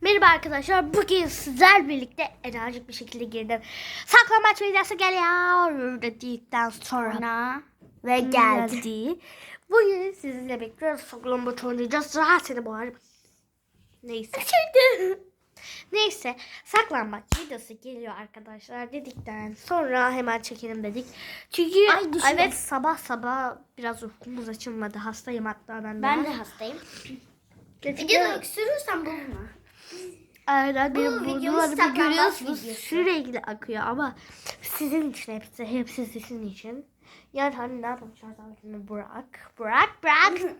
Merhaba arkadaşlar. Bugün sizler birlikte enerjik bir şekilde girdim. Saklambaç videosu geliyor dedikten sonra ve geldi. Bugün sizinle bekliyoruz. Saklambaç oynayacağız. Rahat seni bağırım. Neyse. Neyse saklambaç videosu geliyor arkadaşlar dedikten sonra hemen çekelim dedik. Çünkü Ay, evet sabah sabah biraz uykumuz açılmadı. Hastayım hatta ben. Ben de hastayım. Gerçekten- Videoda öksürürsem bozma. Aynen benim burnularımı saklambaç görüyorsunuz videosu. sürekli akıyor ama sizin için hepsi hepsi sizin için. Yani hani ne yapacağız artık bırak bırak bırak.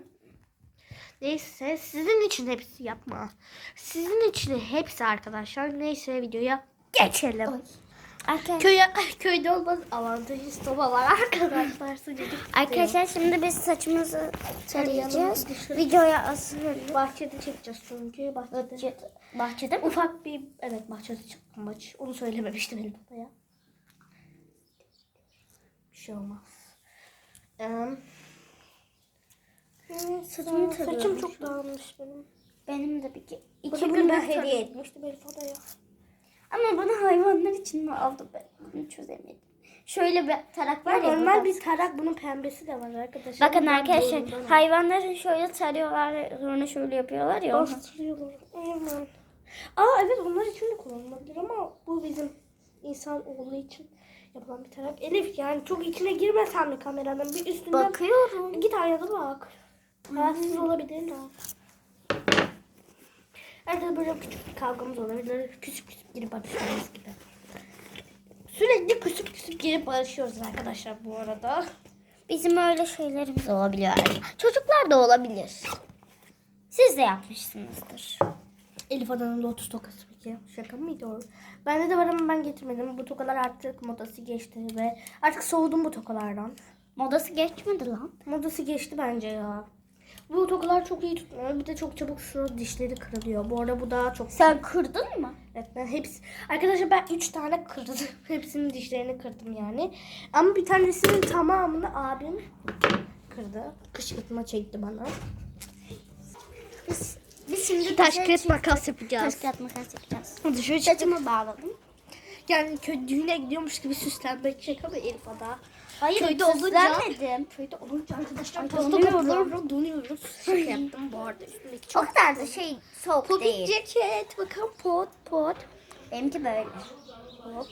Neyse sizin için hepsi yapma. Sizin için hepsi arkadaşlar. Neyse videoya geçelim. Arkadaşlar, Köye, köyde olmaz avantajı soba var arkadaşlar sıcacık. arkadaşlar şimdi biz saçımızı tarayacağız. Videoya asılın. bahçede çekeceğiz çünkü bahçede. Bahçede mi? Ufak bir evet bahçede çıktım maç. Onu söylememiştim benim babaya. Bir şey olmaz. Ee, Saçımı saçım tarıyorum. çok dağılmış benim. Benim de bir iki, iki gün hediye etmiştim Elif odaya. Ama bana hayvanlar için mi aldı ben bunu çözemedim. Şöyle bir tarak var Ya normal bir tarak bunun pembesi de var arkadaşlar. Bakın arkadaşlar hayvanları şöyle tarıyorlar sonra şöyle yapıyorlar ya. onu. Bastırıyorlar. Aa evet onlar için de kullanılabilir ama bu bizim insan olduğu için yapılan bir tarak. Elif yani çok içine girmesen mi kameranın bir üstünden Bakıyorum. Git aynada bak. Rahatsız olabilirler. Arada böyle küçük bir kavgamız olabilir. Küçük küçük girip barışmamız gibi. Sürekli küçük küçük girip barışıyoruz arkadaşlar bu arada. Bizim öyle şeylerimiz olabiliyor. Çocuklar da olabilir. Siz de yapmışsınızdır. Elif Adan'ın Lotus tokası peki. Şaka mıydı o? Bende de var ama ben getirmedim. Bu tokalar artık modası geçti ve artık soğudum bu tokalardan. Modası geçmedi lan. Modası geçti bence ya. Bu tokalar çok iyi tutmuyor. Bir de çok çabuk şu dişleri kırılıyor. Bu arada bu daha çok Sen kırdın mı? Evet ben hepsi arkadaşlar ben 3 tane kırdım. Hepsinin dişlerini kırdım yani. Ama bir tanesinin tamamını abim kırdı. Kışkırtma çekti bana. Biz, biz şimdi Taş kağıt makas yapacağız. Taş kağıt makas yapacağız. Dışarı çıktım. Saçımı bağladım. Yani düğüne gidiyormuş gibi süslenmek şaka mı Elif Ada? Hayır Köyde olunca- süslenmedim. Köyde olunca arkadaşlar kapıları donuyoruz. Şaka yaptım bu arada üstündeki O çok. kadar da şey soğuk Puding değil. ceket bakın pot pot. Benimki böyle. Hop.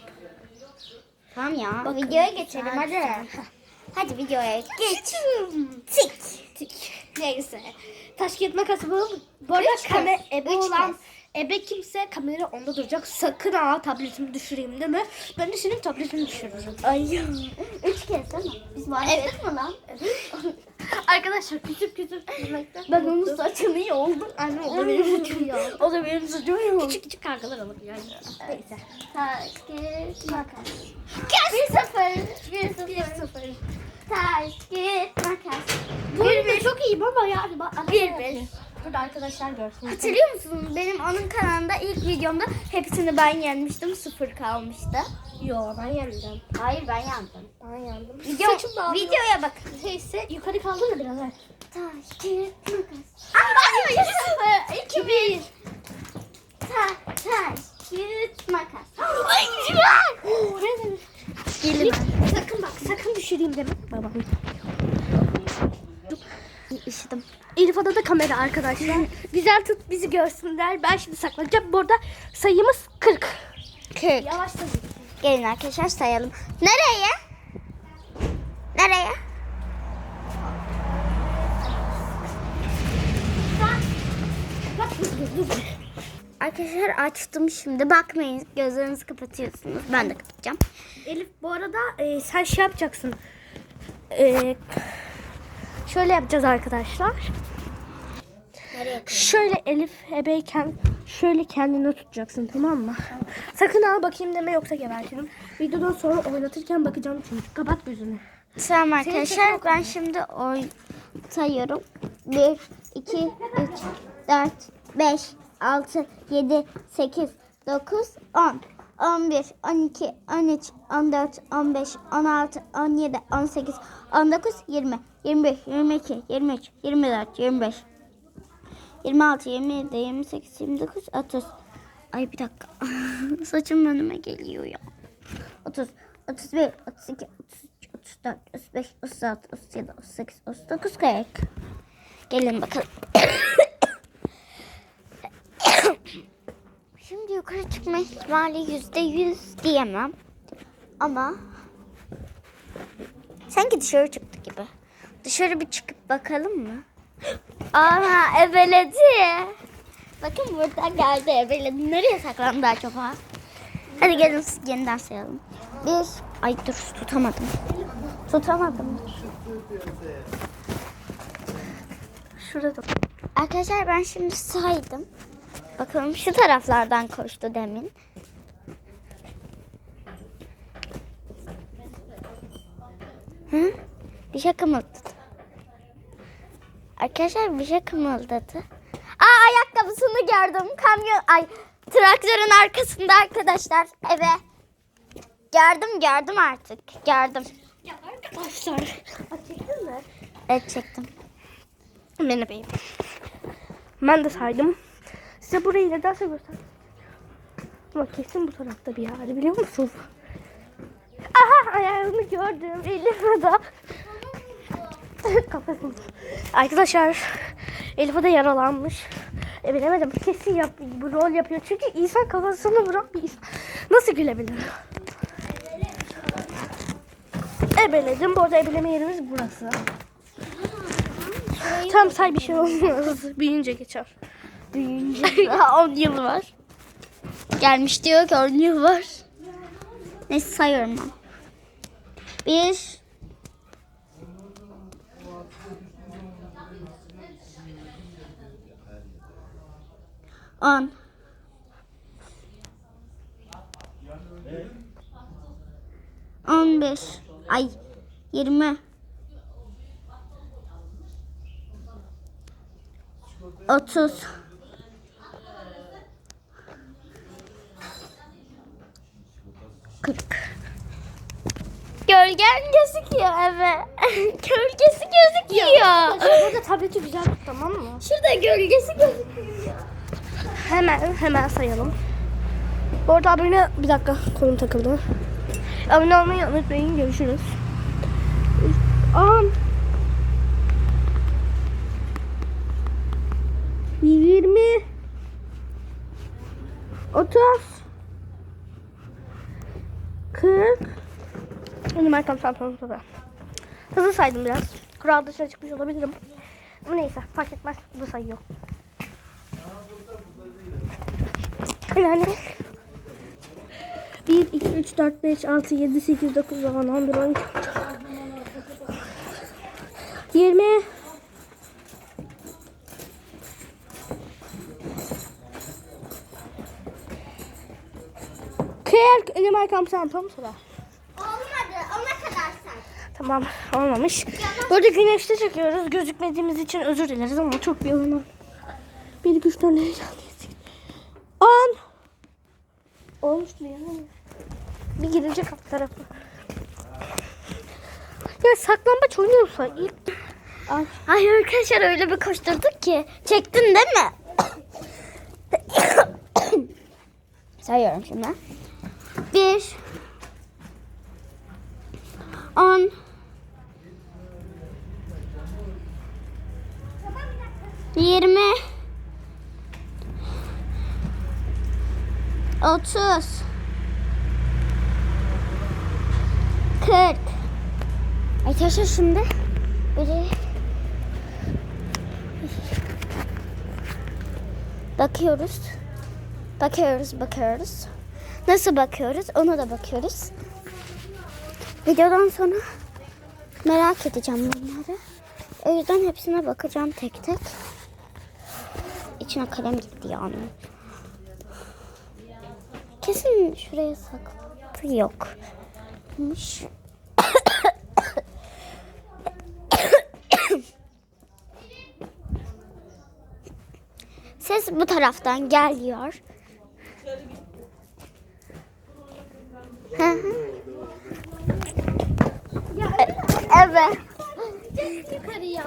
Tamam ya. Bakın, videoya geçelim hadi. güzel. Hadi videoya geç. Tik. Tik. Neyse. Taş kağıt makas yapalım. Bu arada Üç kame kez, ebe üç olan. Ebe kimse kamera onda duracak. Sakın ha tabletimi düşüreyim değil mi? Ben de senin tabletini düşürürüm. Ay. Üç kez değil mi? Biz başladık mı lan? Arkadaşlar küçük küçük Ben onun saçını yoldum. Anne o da benim saçım ya. O da benim saçımı yoldu. Küçük küçük kargalar alır yani. Neyse. Kağıt, makas. Bir sıfır. Bir sıfır. Bir sıfır. Kağıt, makas. Bu çok iyiyim ama yani. Bir bir. Burada arkadaşlar görsün. Hatırlıyor musunuz? Benim onun kanalında ilk videomda hepsini ben yenmiştim. Sıfır kalmıştı. Yo ben yendim. Hayır ben yandım. Ben yendim. Video, Saçım dağılıyor. videoya bak. Neyse yukarı kaldır da biraz ver. Taş, kağıt, makas. Ay, iki sıfır. İki bir. Taş, taş, kağıt, makas. Ay güzel. Oo, ne? Gelin. Sakın bak sakın düşüreyim deme. Bak bak. İşidim. Elif Ada da kamera arkadaşlar. Güzel tut bizi görsünler. Ben şimdi saklanacağım. Bu arada sayımız 40. 40. Yavaş. Gelin arkadaşlar sayalım. Nereye? Nereye? Arkadaşlar açtım şimdi. Bakmayın gözlerinizi kapatıyorsunuz. Ben de kapatacağım. Elif bu arada e, sen şey yapacaksın. E, şöyle yapacağız arkadaşlar. Şöyle Elif ebeyken şöyle kendini tutacaksın tamam mı? Sakın al bakayım deme yoksa gebertirim. Videodan sonra oynatırken bakacağım çünkü. Kapat gözünü. Tamam arkadaşlar ben şimdi oy sayıyorum. 1, 2, 3, 4, 5, 6, 7, 8, 9, 10, 11, 12, 13, 14, 15, 16, 17, 18, 19, 20, 21, 22, 23, 24, 25, 26, 27, 28, 29, 30. Ay bir dakika. Saçım önüme geliyor ya. 30, 31, 32, 33, 34, 35, 36, 37, 38, 39, 40. Gelin bakalım. Şimdi yukarı çıkma ihtimali yüzde yüz diyemem. Ama sanki dışarı çıktı gibi. Dışarı bir çıkıp bakalım mı? Aha ebeledi. Bakın burada geldi ebeledi. Nereye saklandı acaba? Hadi gelin yeniden sayalım. Bir. Ay dur tutamadım. Tutamadım. Şurada. Arkadaşlar ben şimdi saydım. Bakalım şu taraflardan koştu demin. Hı? Bir şey kımıldadı. Arkadaşlar bir şey kımıldadı. Aa ayakkabısını gördüm. Kamyon ay traktörün arkasında arkadaşlar eve. Gördüm gördüm artık. Gördüm. Ya arkadaşlar. Çektin mi? Evet çektim. Beni beyim. Ben de saydım. Size burayı nedense göster. Ama kesin bu tarafta bir yer biliyor musun? Aha ayağını gördüm. Elif da. Kafasını. Arkadaşlar Elif de yaralanmış. E bilemedim kesin yap, bu rol yapıyor. Çünkü insan kafasını vuran bir insan. Nasıl gülebilir? Ebeledim. Bu arada ebeleme yerimiz burası. Tam say bir şey olmaz. Büyüyünce geçer. Büyüyünce 10 yıl var. Gelmiş diyor ki 10 yıl var. Neyse sayıyorum ben. Bir. On. On beş. Ay. Yirmi. Otuz. Kırk. Gölgen gözüküyor eve. gölgesi gözüküyor. Burada tableti güzel tut tamam mı? Şurada gölgesi gözüküyor. Hemen hemen sayalım. Bu arada abone bir dakika kolum takıldı. Abone olmayı unutmayın. Görüşürüz. 10 20 30 40 Benim arkam santralım tabi. Hızlı saydım biraz. Kural dışına çıkmış olabilirim. Ama neyse fark etmez. Bu sayıyor. Yani 1, 2, 3, 4, 5, 6, 7, 8, 9, 10, 11, 12, 20, Kırk. Elim arkam sen tam sıra. Olmadı. Ona kadar say. Tamam olmamış. Burada güneşte çekiyoruz. Gözükmediğimiz için özür dileriz ama çok bir olma. 1, 2, 3, 4, 5, 6, 7, 8, 10. Bir gidecek alt tarafı. Ya saklambaç oynuyorsa ilk... Ay. Ay arkadaşlar öyle bir koşturduk ki. Çektin değil mi? Sayıyorum şimdi. Bir. On. Yirmi. Otuz. Arkadaşlar şimdi böyle bakıyoruz. Bakıyoruz, bakıyoruz. Nasıl bakıyoruz? Ona da bakıyoruz. Videodan sonra merak edeceğim bunları. O yüzden hepsine bakacağım tek tek. İçine kalem gitti yani. Kesin şuraya sakladı yok. Ses bu taraftan geliyor. Hı hı. Evet.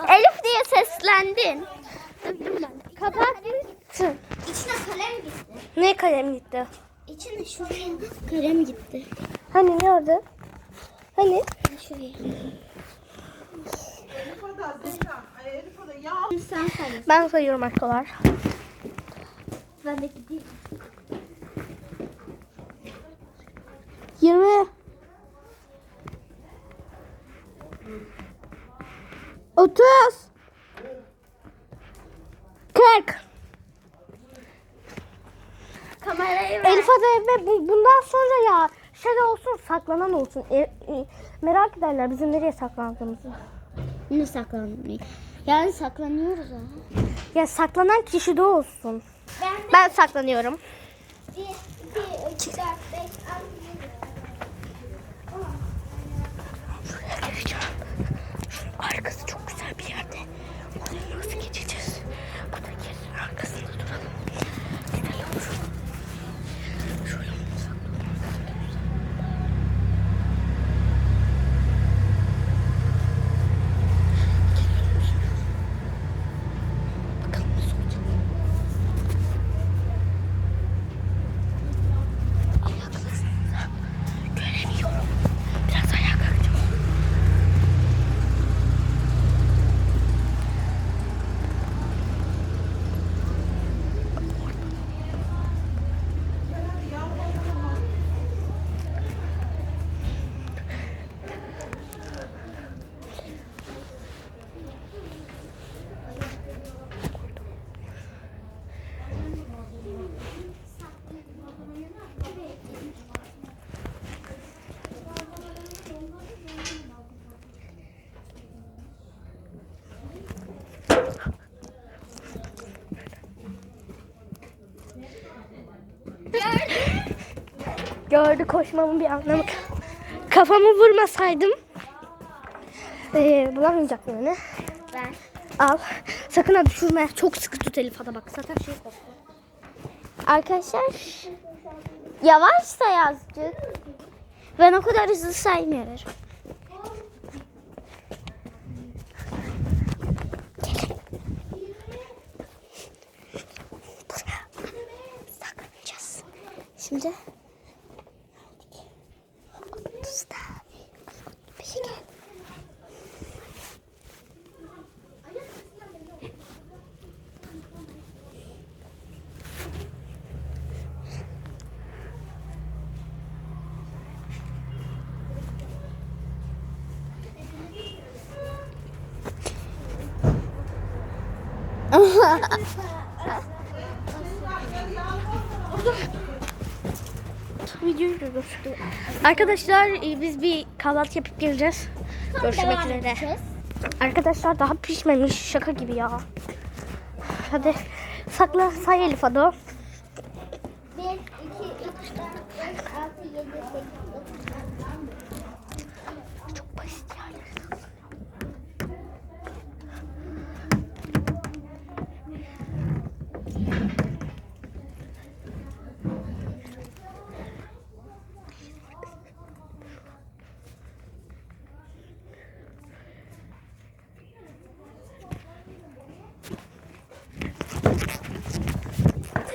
Elif diye seslendin. Kapatmışsın. İçine kalem gitti. Ne kalem gitti? İçine şuraya kalem gitti. Hani nerede? Hani? Şuraya. Ben sayıyorum arkadaşlar. Ben de gideyim. 20 30 40 Kamerayı ver. Elif bu- bundan sonra ya şey olsun saklanan olsun. E- e, merak ederler bizim nereye saklandığımızı. Ne saklanmayı? Yani saklanıyoruz ha. Ya saklanan kişi de olsun. Ben Ben saklanıyorum. 1, 2, 3, 4, 5, 6, 7. Şuraya geçeceğim. Şunun arkası çok güzel bir yerde. Oraya nasıl geçeceğiz? Burada kesin arkasında duralım. Gördü koşmamın bir anlamı. Kafamı vurmasaydım ee, bulamayacaktım beni. Ben. Al. Sakın ha düşürme. Çok sıkı tut Elif bak. Zaten şey koptu. Arkadaşlar yavaş say azıcık. Ben o kadar hızlı saymıyorum. Şimdi Videoyu durdur. Arkadaşlar e, biz bir kahvaltı yapıp geleceğiz. Görüşmek üzere. Arkadaşlar daha pişmemiş. Şaka gibi ya. Hadi sakla say Elif hadi. 1, 2, 3, 4, 5, 6, 7, 8, 9, Çok basit yani.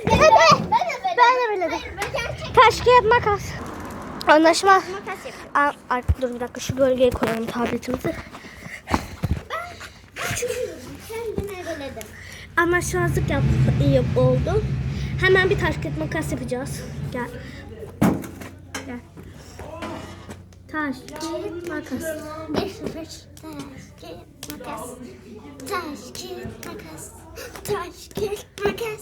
Ben de ben de Ben de böyle. Ben gerçek Taş kağıt makas. Anlaşma. makas yapıyorum. Aa, dur bir dakika şu bölgeye koyalım tabletimizi. Küçülüyorum. Kendimi eveledim. Anlaşmazlık yap, yap oldu. Hemen bir taş kağıt makas yapacağız. Gel. Gel. Taş kağıt makas. Bir sıfır taş kağıt makas. Taş kağıt makas. Taş kağıt makas.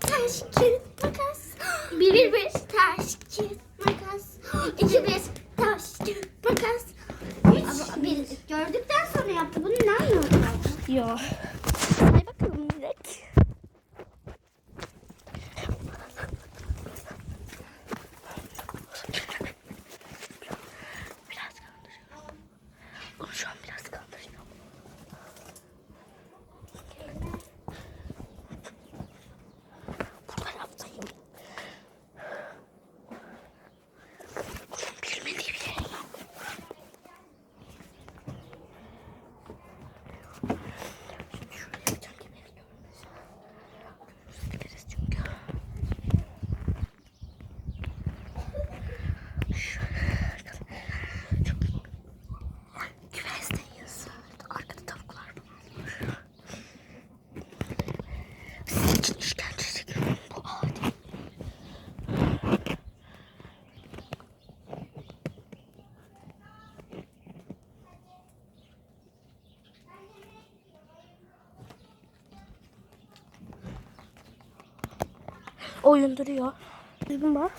Taş kağıt makas. Bir bir taş kağıt makas. İki bir taş kağıt makas. Ama bir gördükten sonra yaptı. Bunu ne anlıyorsun? Yo. Oyun duruyor. Düzgün bas.